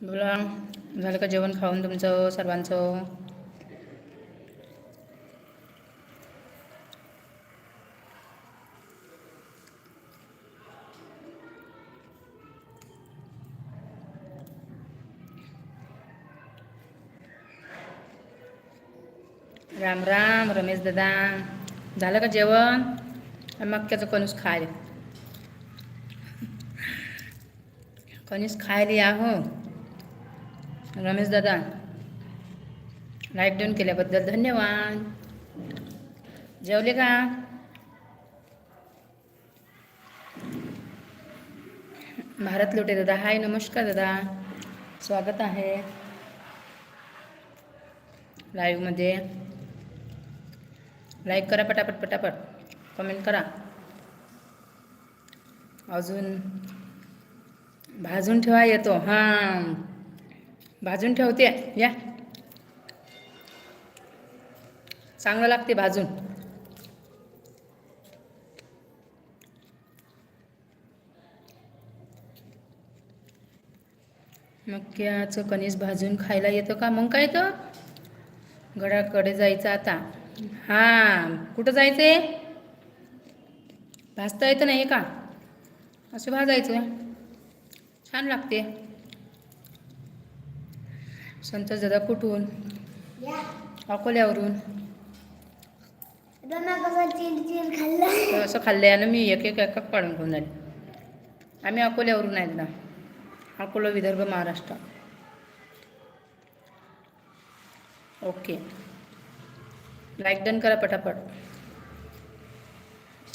बोला. झालं का जेवण खाऊन तुमचं सर्वांचं? राम राम रमेश दादा. झालं का जेवण? मक्क्याचं कणूस खायला. कणीस खायला या हो रमेश दादा लाईक डाऊन केल्याबद्दल धन्यवाद. जेवले का? भारत लोटे दादा हाय नमस्कार दादा. स्वागत आहे. लाईव्हमध्ये लाईक करा पटापट पटापट. कमेंट करा. अजून भाजून ठेवा येतो. हां. भाजून ठेवते. या. चांगलं लागते भाजून. मक्याचं कणीस भाजून खायला येतं का? मग काय तर? गडाकडे जायचं आता. हां कुठं जायचं आहे भाजता येतं नाही का? असं भाजायचं. छान लागते. संतोष दादा कुठून? अकोल्यावरून. असं खाल्ल्यानं मी एक एक एक एक काढून घेऊन आले. आम्ही अकोल्यावरून आहेत ना. Akola Vidarbha Maharashtra. Okay. Like done करा पटापट.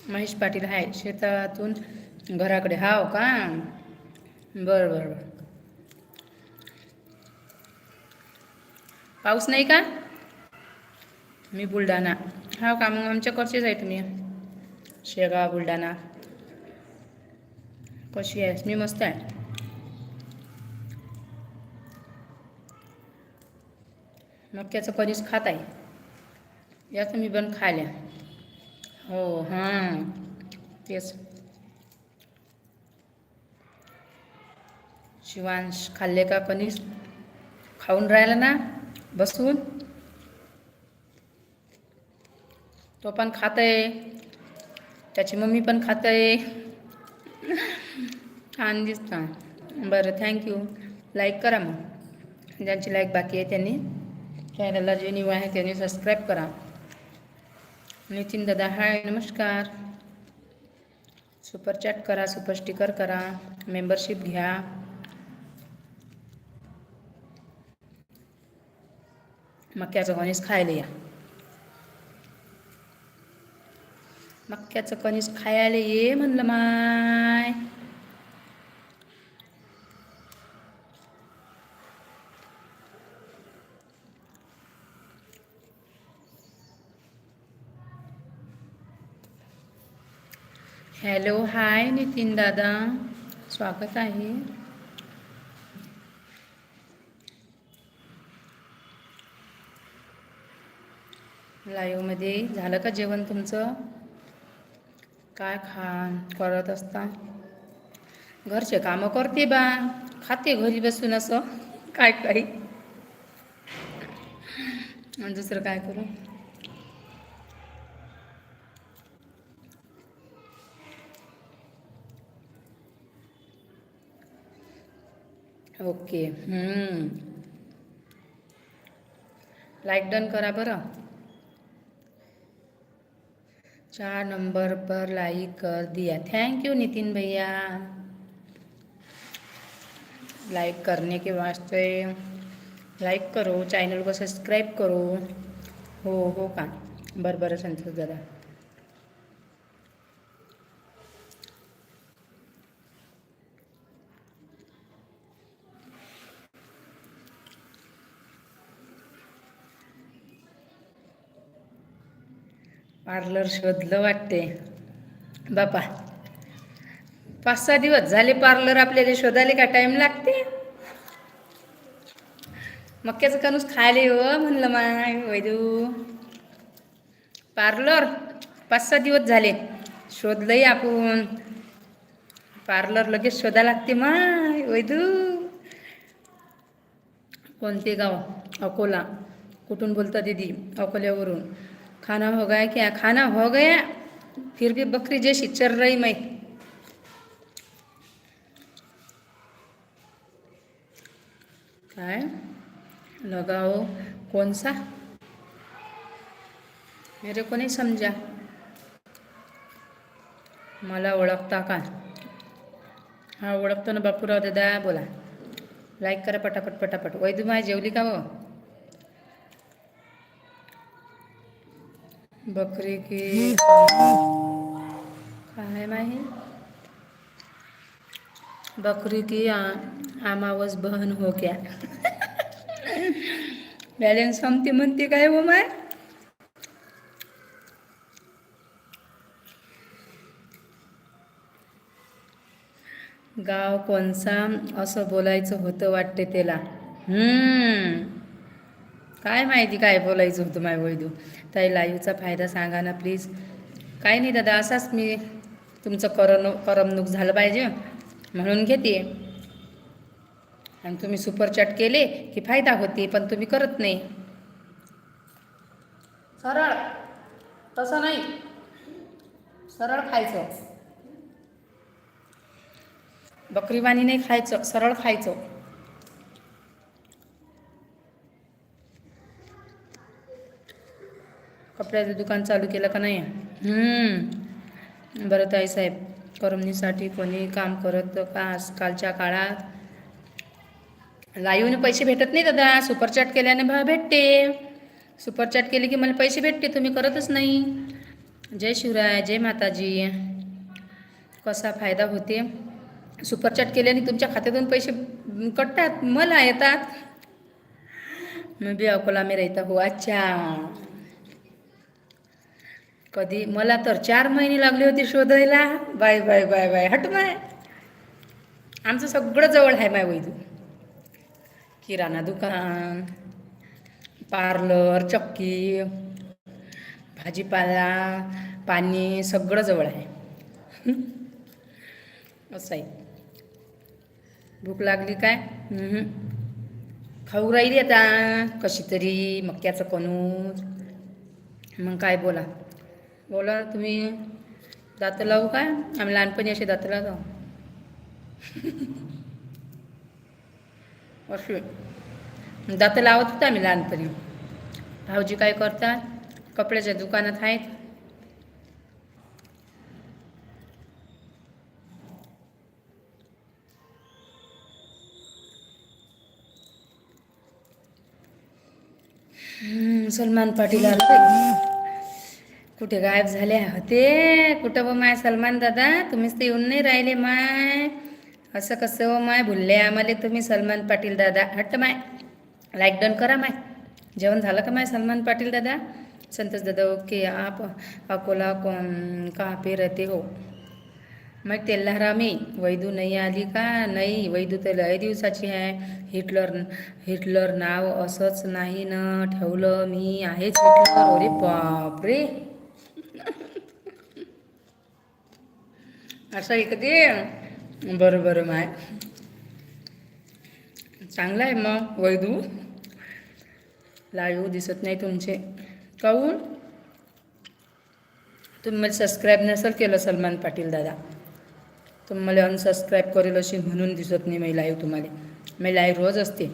महेश पाटील आहे शेतातून घराकडे. हाव का? बरं बरं बरं. पाऊस नाही का? मी बुलढाणा. हा का? मग आमच्याकडचेच आहे तुम्ही. शेगाव बुलढाणा. कशी आहेस? मी मस्त आहे. मक्याचं कधीच खात आहे. याचं मी पण खाल्या हो हां. तेच. शिवांश खाल्ले का कणीस खाऊन राहिला ना? बसून. तो पण खात आहे त्याची मम्मी पण खात आहे छान दिसतं बरं थँक्यू लाईक करा मग. ज्यांची लाईक बाकी आहे त्यांनी चॅनलला जे न्यू आहे त्यांनी सबस्क्राईब करा. नितीन दादा हाय नमस्कार. सुपर चॅट करा सुपर स्टिकर करा. मेंबरशिप घ्या. मक्याचं कणीस खायला या. मक्याचं कणीस खायला ये म्हणलं माय. हॅलो हाय नितीन दादा. स्वागत आहे. लाईव्हमध्ये झालं का जेवण तुमचं? काय खा करत असता? घरचे कामं करते बा. खाते घरी बसून असं. काय काही दुसरं काय करू? ओके. लाईक डन करा बरं. चार नंबर पर लाइक कर दिया। थैंक यू नितिन भैया। लाइक करने के वास्ते लाइक करो, चैनल को सब्सक्राइब करो। हो हो का बर, बरं, संतोष दादा। पार्लर शोधलं वाटते बापा पाच सहा दिवस झाले पार्लर आपल्याला शोधायला का टाईम लागते? मक्याचं कणूस खायला हो म्हणलं माय वैदू पार्लर पाच सहा दिवस झाले. शोधलंय आपण. पार्लर लगेच शोधा लागते माय वैदू कोणते गाव? अकोला. कुठून बोलता दीदी? अकोल्यावरून. खाना हो गया क्या? खाना हो गया। फिर भी बकरी जैसी चर रही मैं। काय? लगाओ। कौन सा? मेरे को नहीं समजा मला ओळखता का? हा ओळखतो ना बापूराव दादा बोला. लाईक करा पटापट पटापट. वैदू माय जेवली का हो? बकरी की काय माही बकरी की आमावस बहन हो क्या? बॅलेन्स संपते म्हणते काय हो माय? गाव कोणसा असं बोलायचं होतं वाटते त्याला? हम्म. काय माहिती काय बोलायचं होतं माय वैदू? ताई लाईव्हचा फायदा सांगा ना प्लीज काय नाही दादा असाच मी तुमचं करम करमणूक झालं पाहिजे. म्हणून घेते. आणि तुम्ही सुपर चॅट केले की फायदा होते पण तुम्ही करत नाही. सरळ. तसं नाही. सरळ खायचं. बकरीवाणी नाही खायचं सरळ खायचं. कपड्याचं दुकान चालू केलं का नाही. बरं ताई साहेब करमणीसाठी कोणी काम करत का आजकालच्या काळात? लाईव्हने पैसे भेटत नाही दादा सुपरचॅट केल्याने भा भेटते. सुपरचॅट केले की मला पैसे भेटते तुम्ही करतच नाही. जय शिवराय जय माताजी. कसा फायदा होते? सुपरचॅट केल्याने तुमच्या खात्यातून पैसे कटतात मला येतात मैं भी अकोला में रहता हो अच्छा. कधी मला तर चार महिने लागले होते शोधायला. Bye bye bye bye. हट माय. आमचं सगळं जवळ आहे माय वैदू. किराणा दुकान पार्लर चक्की भाजीपाला पाणी सगळं जवळ आहे. असं आहे भूक लागली काय? खाऊ राहिली आता. कशी तरी मक्याचं कणूस. मग काय बोला? बोला तुम्ही दात लावू काय? आम्ही लहानपणी असे दात लावतो असे दात लावत होतो आम्ही लहानपणी. भाऊजी काय करतात? कपड्याच्या दुकानात आहेत. सलमान पाटील आला कुठे गायब झाले होते कुठं व माय सलमान दादा? तुम्हीच तर येऊन नाही राहिले माय. असं कसं व माय? भुलले आम्हाला तुम्ही सलमान पाटील दादा. हट्ट माय. लाईक डन करा माय. जेवण झालं का माय सलमान पाटील दादा? संतोष दादा ओके. आप अकोला कोण का पे रहते हो. मग तेल्हारा मी वैदू नाही आली का? नाही. वैदू तर लय दिवसाची आहे. हिटलर हिटलर नाव असंच नाही ना ठेवलं मी. आहेच हिटलर. अरे बापरे. असं आहे का बरं बरं माय चांगलं आहे मग वैदू. लाईव्ह दिसत नाही तुमचे. काऊन? तुम्ही मला सबस्क्राईब नसेल केलं सलमान पाटील दादा. तुम्ही मला अनसबस्क्राईब करेल अशी म्हणून दिसत नाही मी लाईव्ह तुम्हाला. मी लाईव्ह रोज असते.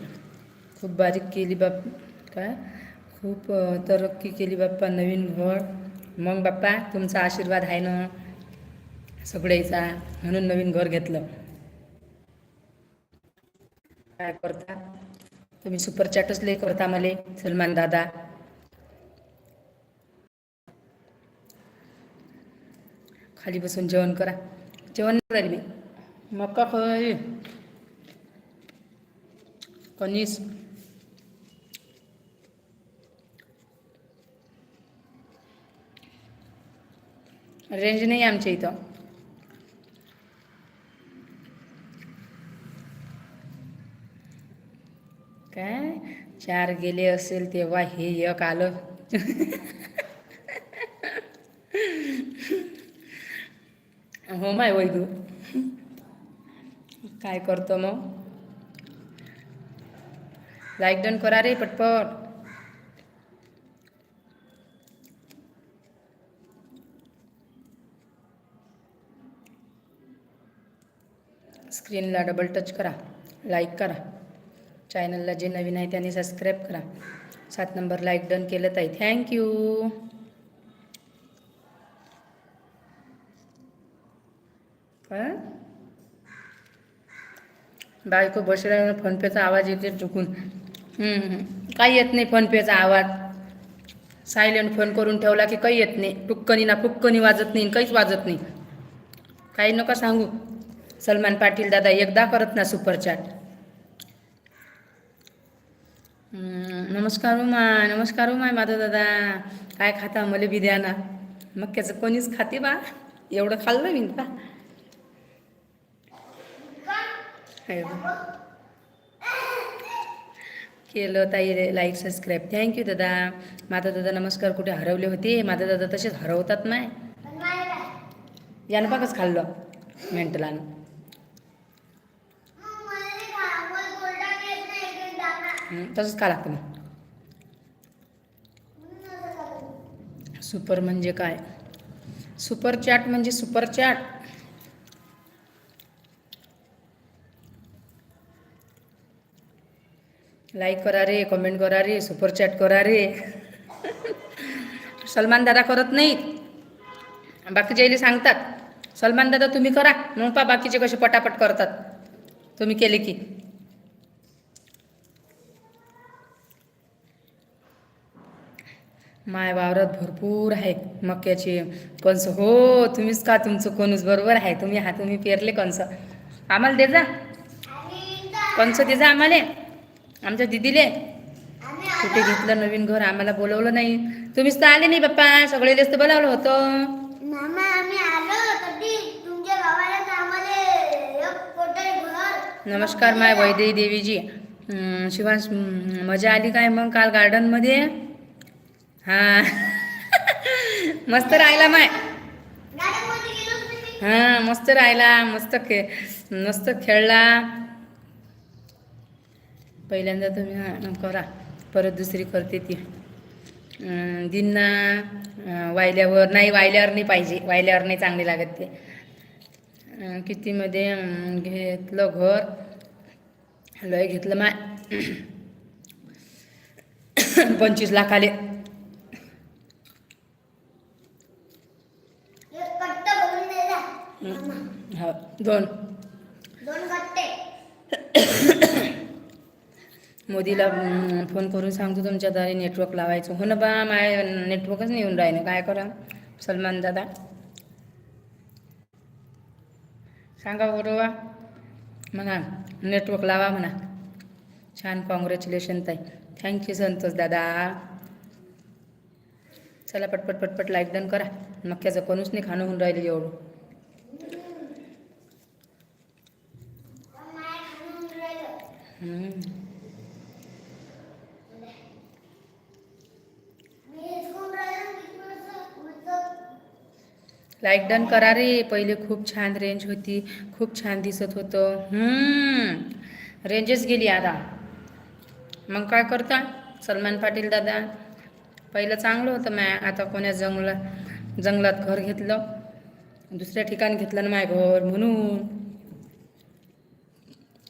खूप बारीक केली बाप काय? खूप तरक्की केली बाप्पा नवीन घर. मग बाप्पा तुमचा आशीर्वाद आहे ना? सगळ्याचा म्हणून नवीन घर घेतलं. काय करता? तुम्ही सुपर चॅटच लय करता मला सलमान दादा. खाली बसून जेवण करा. जेवण नाही राहिली मी. मक्का खय कणीस रेंज नाही आमच्या इथं. काय? चार गेले असेल तेव्हा हे एक आलं. हो माय वैदू. काय करतो मग? लाईक डन करा रे पटपट. स्क्रीनला डबल टच करा. लाईक करा. चॅनलला जे नवीन आहे त्यांनी सबस्क्राईब करा. सात नंबर लाईक डन केलं ताई. थँक्यू काय? बायको बसल्या फोनपेचा आवाज येते चुकून. काही येत नाही फोनपेचा आवाज. सायलेंट फोन करून ठेवला की काही येत नाही. टुक्कनी ना पुक्कनी वाजत नाही काहीच वाजत नाही. काही नका सांगू. सलमान पाटील दादा एकदा करत ना सुपरचॅट नमस्कार माय नमस्कार हो माय माधव दादा. काय खाता मला बी द्या ना मक्याचं कोणीच खाते बा? एवढं खाल्लं मी का. केलं ताई रे लाईक सबस्क्राईब थँक्यू दादा. माधव दादा नमस्कार कुठे हरवले होते? माधव दादा तसेच हरवतात माय. यानं बघच खाल्लं. मेंटलानं हं, तसंच का लागतं मग. सुपर म्हणजे काय? सुपर चॅट म्हणजे सुपर चॅट. लाईक करा रे कमेंट करा रे सुपर चॅट करा रे. सलमान दादा करत नाहीत. बाकीचे सांगतात. सलमान दादा तुम्ही करा मग पा बाकीचे कसे पटापट करतात. तुम्ही केले की. माय वावरात भरपूर आहे मक्याचे कणस? हो तुम्हीच का तुमचं कोणूस? बरोबर आहे. तुम्ही हा तुम्ही पेरले कणस? आम्हाला दे जा. कणस दे जा आम्हाला? आमच्या दिदीले. कुठे घेतलं नवीन घर? आम्हाला बोलवलं नाही. तुम्हीच तर आले नाही बाप्पा. सगळेलेच तर बोलावलं होतं. नमस्कार माय वैदेही देवीजी. शिवांश मजा आली काय मग काल गार्डनमध्ये हा. मस्त राहिला माय. हा मस्त राहिला मस्त खे मस्त खेळला. पहिल्यांदा तुम्ही हां, करा. परत दुसरी करते ती. दिन्ना वाहिल्यावर वायल्यावर नाही वायल्यावर नाही पाहिजे. वायल्यावर नाही चांगली लागत ते. कितीमध्ये घेतलं घर. लय घेतलं माय. पंचवीस लाखाले. आले कट्ट भरून दे जा हं, हो दोन. दोन मोदीला फोन करून सांगतो तुमच्या दारी नेटवर्क लावायचं. हो ना बा माय नेटवर्कच नाही येऊन राहिलं. काय करा? सलमान दादा. सांगा बरोबर म्हणा नेटवर्क लावा म्हणा. छान कॉंग्रॅच्युलेशन ताई. थँक्यू संतोष दादा. चला पटपट पटपट लाईक डन करा. मक्याचं कोणूच नाही खाणं होऊन राहिलं एवढं माय खाऊन राहिलं हम्म. मी हेचकून राहिलो किती वेळचं मतलब लाईक डन करा रे. पहिले खूप छान रेंज होती. खूप छान दिसत होतं. रेंजच गेली आता. मग काय करता? सलमान पाटील दादा. पहिलं चांगलं होतं मॅ आता कोण्या जंगला जंगलात घर घेतलं. दुसऱ्या ठिकाणी घेतलं ना माय घर म्हणून.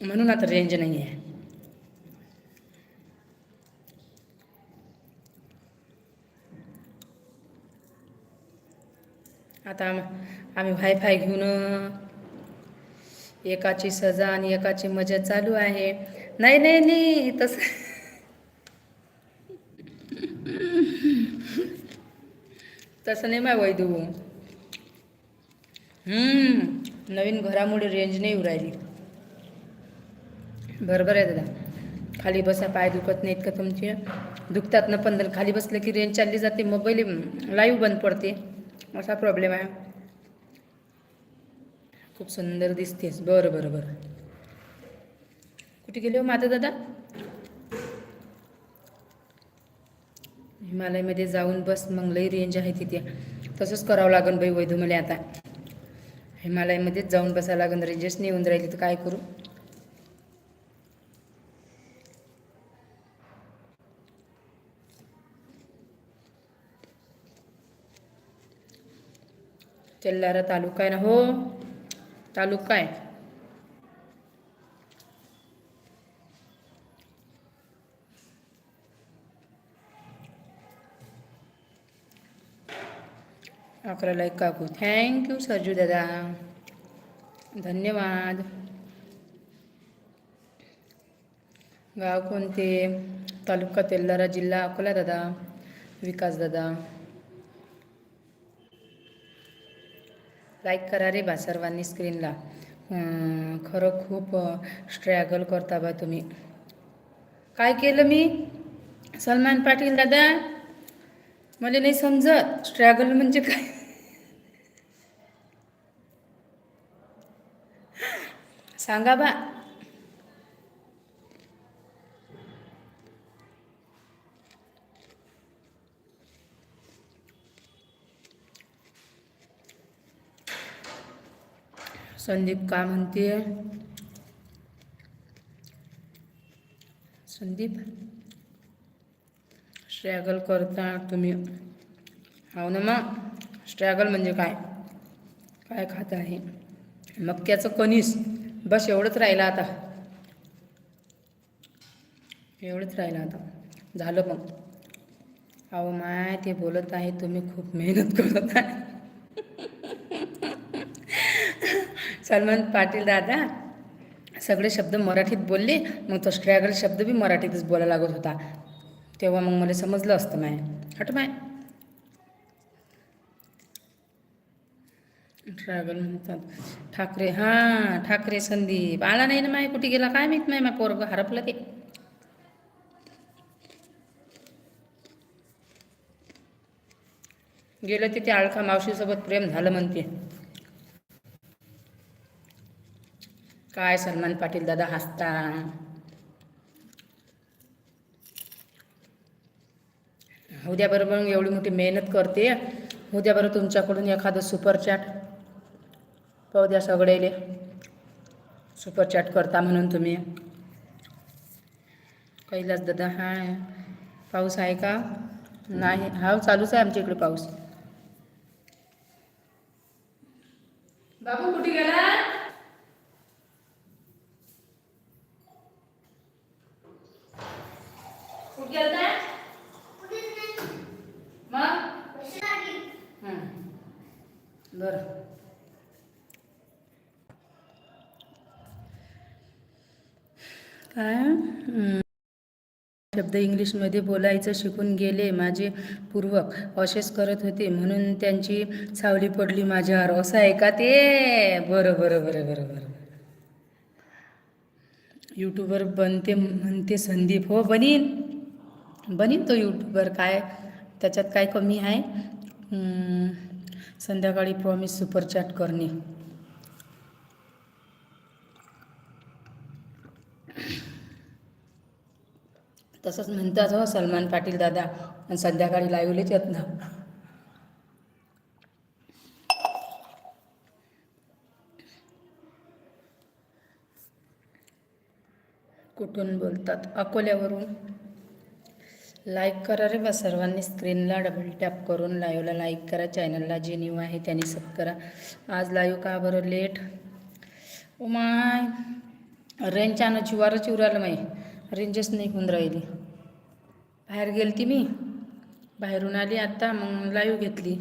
म्हणून आता रेंज नाही आहे आता आम आम्ही वायफाय घेऊन एकाची सजा आणि एकाची मजा चालू आहे. नाही नाही नाही तसं तसं नाही मा वैदू. हम्म, नवीन घरामुळे रेंज नाही उरायली राहिली. बरोबर आहे दादा. खाली बसा पाय दुखत नाहीत का तुमचे? दुखतात ना पण खाली बसलं की रेंज चालली जाते. मोबाईल लाईव्ह बंद पडते. असा प्रॉब्लेम आहे. खूप सुंदर दिसतेस. बरं बरं बरं. कुठे गेले हो माझा दादा? हिमालयमध्ये जाऊन बस मग लई रेंज आहे तिथे. तसंच करावं लागन बाई वैधू मला आता. हिमालयमध्येच जाऊन बसावं लागन. रेंजच नाही येऊन राहिली तर काय करू? तेल्लारा तालुका आहे ना हो. तालुका आहे. अकरा लाईक काकू. थँक्यू सरजू दादा. धन्यवाद. गाव कोणते? तालुका तेल्लारा जिल्हा अकोला दादा. विकास दादा. लाईक करा रे बा सर्वांनी स्क्रीनला खरं खूप स्ट्रॅगल करता बा तुम्ही. काय केलं मी? सलमान पाटील दादा मला नाही समजत. स्ट्रॅगल म्हणजे काय? सांगा बा. संदीप का म्हणते? संदीप? स्ट्रॅगल करता तुम्ही. हो ना मग? स्ट्रॅगल म्हणजे काय? काय खात आहे? मक्याचं कणीस. बस एवढंच राहिलं आता. एवढंच राहिलं आता. झालं मग. अहो माय ते बोलत आहे तुम्ही खूप मेहनत करत आहे. सलमान पाटील दादा सगळे शब्द मराठीत बोलले मग तो स्ट्रॅगल शब्द बी मराठीतच बोलायला लागत होता. तेव्हा मग मला समजलं असतं माय. हट माय. ट्रॅगल म्हणतात. ठाकरे हां ठाकरे संदीप. आला नाही ना माय कुठे गेला? काय माहीत नाही माय पोरग हरपलं ते. गेलं ते आळखा मावशीसोबत प्रेम झालं म्हणते. काय सलमान पाटील दादा हसता उद्याबरोबर मग एवढी मोठी मेहनत करते. उद्या बरं तुमच्याकडून एखादं सुपरचॅट पाहू द्या सगळेले. सुपर चॅट करता म्हणून तुम्ही. कैलास दादा हाय. पाऊस आहे का? नाही. हा चालूच आहे आमच्या इकडे पाऊस. बाबू कुठे गेला कुठे गेलता? मग? बरं. काय? शब्द इंग्लिशमध्ये बोलायचं शिकून गेले माझे पूर्वक. असेच करत होते. म्हणून त्यांची सावली पडली माझ्यावर. असं आहे का ते? बरं बरं बरं बरं बरं यूट्यूबर बनते म्हणते संदीप. हो बनीन? बनीन तो यूट्यूबर काय त्याच्यात काय कमी आहे? संध्याकाळी प्रॉमिस सुपरचॅट करणे. तसंच म्हणतात हो सलमान पाटील दादा आणि संध्याकाळी लाईव्हलेच येत ना. कुठून बोलतात? अकोल्यावरून. लाईक करा रे बा सर्वांनी स्क्रीनला डबल टॅप करून लाईव्हला लाईक करा. चॅनलला जे न्यू आहे त्यांनी सब करा. आज लाईव्ह का बरं लेट ओ माय. रेंज आणं चिवारच चिवरालं माई रेंजच नाही होऊन राहिली. बाहेर गेलती मी. बाहेरून आली आत्ता मग लाईव्ह घेतली.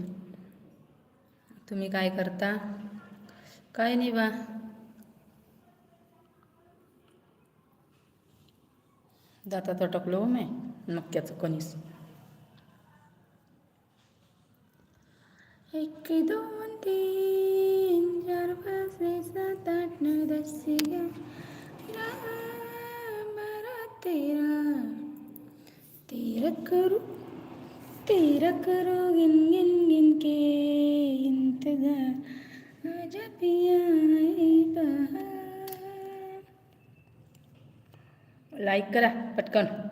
तुम्ही काय करता? काय नाही बा. दातात अटकलो हो मी मक्याचं कणीस. एक दोन तीन चार पाच सात आठ नऊ दस बारह तेरह तेरह करो. तेरह करो. गिन गिन गिन के इंतजार. आजा पिया लाईक करा पटकन.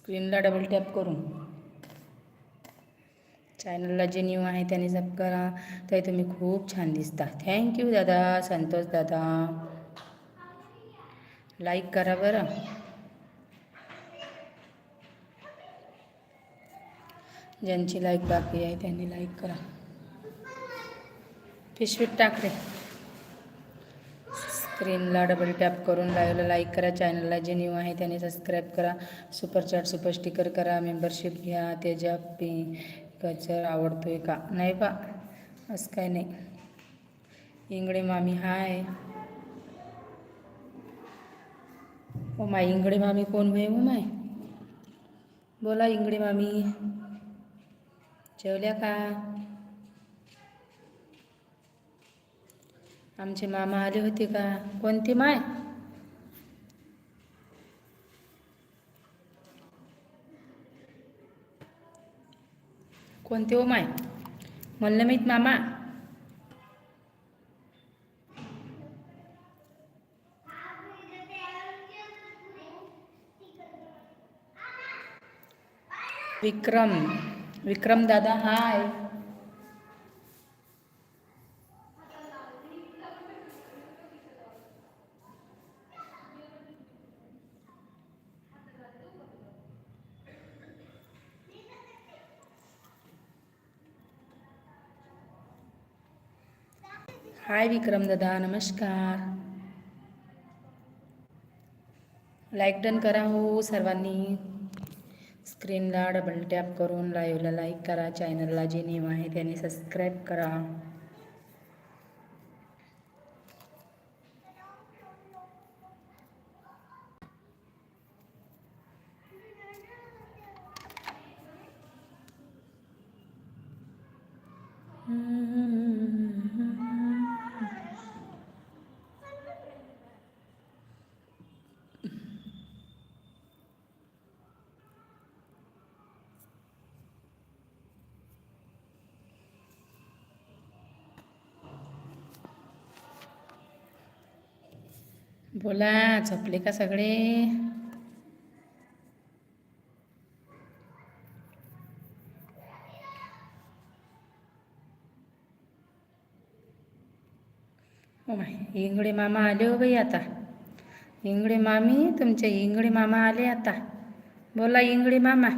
स्क्रीनला डबल टॅप करून. चॅनलला जे न्यू आहे त्याने सब करा. तरी तुम्ही खूप छान दिसता. थँक्यू दादा. संतोष दादा. लाईक करा बरं. ज्यांची लाईक बाकी आहे त्यांनी लाईक करा. पिशवीत टाकले स्क्रीनला डबल टॅप करून लाईव्हला लाईक करा. चॅनलला जे न्यू आहे त्याने सबस्क्राईब करा. सुपर चॅट सुपर स्टिकर करा. मेंबरशिप घ्या. त्याच्या पी कचर आवडतोय का? नाही बा असं काय नाही. इंगडे मामी हाय ओ माय इंगडे मामी कोण होय ओ माय? बोला इंगडे मामी. जेवल्या का? आमचे मामा आले होते का? कोणती माय? कोणते ओ माय? म्हणलं मीत मामा. विक्रम. विक्रम दादा हाय. हाय विक्रम दादा नमस्कार. लाईक डन करा हो सर्वांनी. स्क्रीनला डबल टॅप करून लाईव्हला लाईक करा चॅनलला जे नेम आहे त्याने सबस्क्राईब करा. बोला झोपले का सगळे? माय इंगडे मामा आले हो बाई आता. इंगडे मामी तुमचे इंगडे मामा आले आता. बोला इंगडे मामा.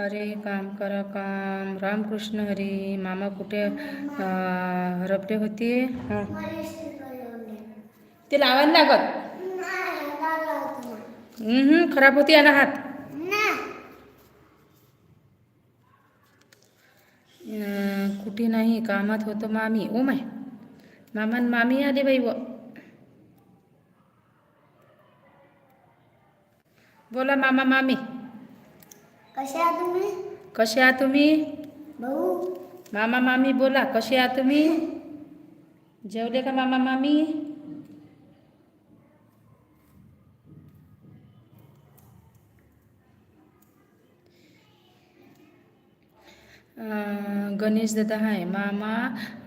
अरे काम करा काम. रामकृष्ण हरी मामा कुठे हरपले होते? ते लावायला लागत. हम्म, खराब होती याला हात. कुठे नाही कामात होतं मामी. ओ माय मामा आणि मामी आले बाई व. बोला मामा मामी. कसे आहात तुम्ही? कसे आहात तुम्ही? भाऊ. मामा मामी बोला. कसे आहात तुम्ही? जेवले का मामा मामी? गणेश दादा आहे मामा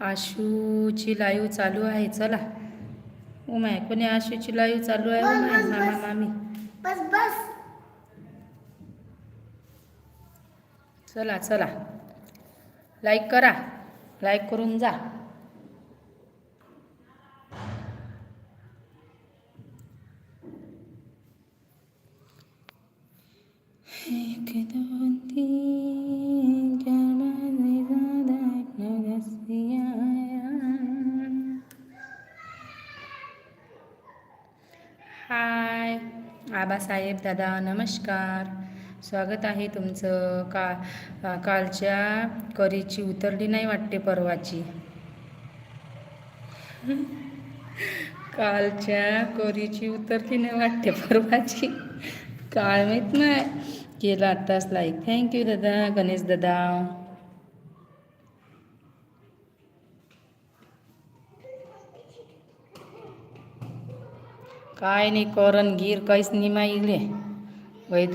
आशूची लाईव्ह चालू आहे. चला. ओ माय कोणी आशूची लाईव्ह चालू आहे? ओ माय मामा मामी. बस बस. चला चला. लाईक करा. लाईक करून जा. साहेब दादा नमस्कार. स्वागत आहे तुमचं का कालच्या करीची उतरली नाही वाटते परवाची. कालच्या करीची उतरली नाही वाटते परवाची. काळ माहीत नाही. केला आत्ताच लाईक थँक्यू दादा गणेश दादा. काय नाही करण गीर काहीच नाही माईले वय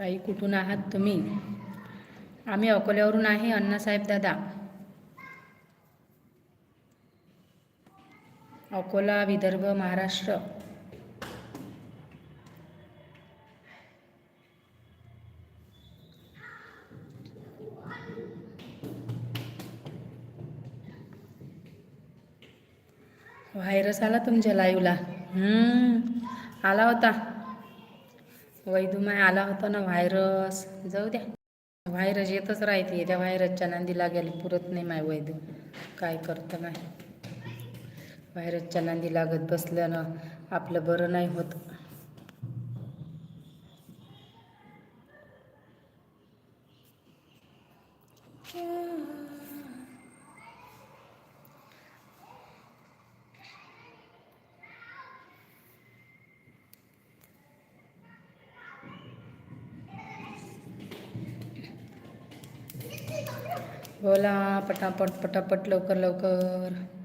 ताई कुठून आहात तुम्ही? आम्ही अकोल्यावरून आहे अण्णासाहेब दादा. अकोला विदर्भ महाराष्ट्र. व्हायरस आला तुमच्या लाईव्हला. आला होता. वैदुमाय आला होता ना व्हायरस जाऊ द्या. व्हायरस येतच राहते. त्या व्हायरसच्या नांदीला गेलं. पुरत नाही माय वैदू. काय करतं माय? व्हायरसच्या नांदी लागत बसल्यानं आपलं बरं नाही होत. बोला पटापट पटापट लवकर लवकर.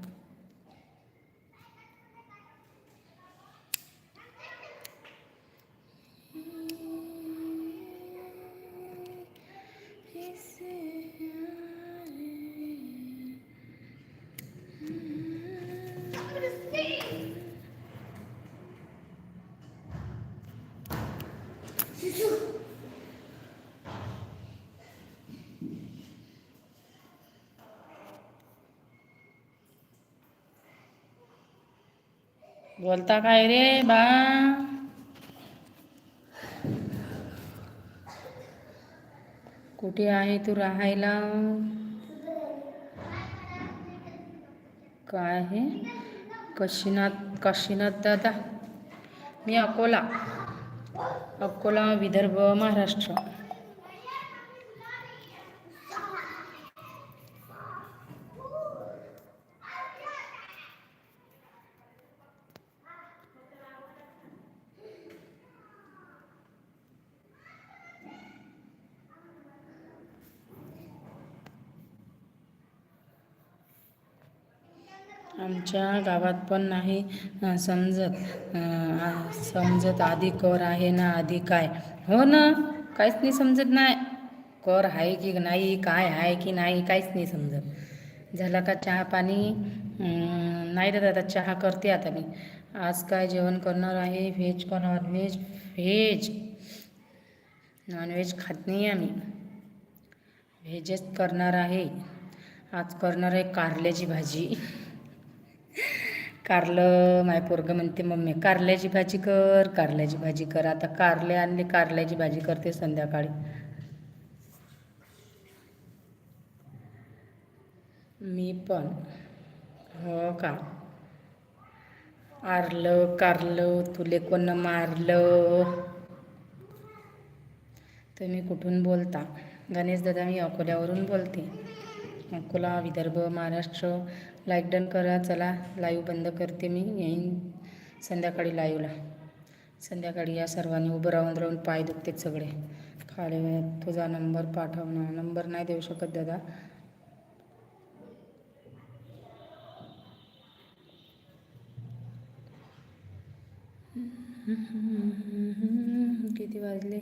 बोलता काय रे बा? कुठे आहे तू राहायला? काय आहे काशीनाथ काशीनाथ दादा? मी अकोला. अकोला विदर्भ महाराष्ट्र. आमच्या गावात पण नाही समजत समजत आधी कर आहे ना आधी काय. हो ना काहीच नाही समजत नाही कर आहे की नाही काय आहे की नाही काहीच नाही समजत. झाला का चहा पाणी? नाही रे दादा चहा करते आता मी. आज काय जेवण करणार आहे? व्हेज का नॉनव्हेज व्हेज. नॉनव्हेज खात नाही आम्ही. व्हेजच करणार आहे. आज करणार आहे कारल्याची भाजी. कारलं माय पोरगं म्हणते मम्मी कारल्याची भाजी कर कारल्याची भाजी कर. आता कारले आणले कारल्याची भाजी करते संध्याकाळी. मी पण हो का? आरलं कारलं तुले कोण मारलं? तुम्ही कुठून बोलता? गणेश दादा मी अकोल्यावरून बोलते. अकोला विदर्भ महाराष्ट्र. लाईक डन करा चला लाईव्ह बंद करते मी येईन संध्याकाळी लाईव्हला. संध्याकाळी या सर्वांनी उभं राहून राहून पाय दुखतेत सगळे. खाली तुझा नंबर पाठव ना नंबर नाही देऊ शकत दादा. किती वाजले?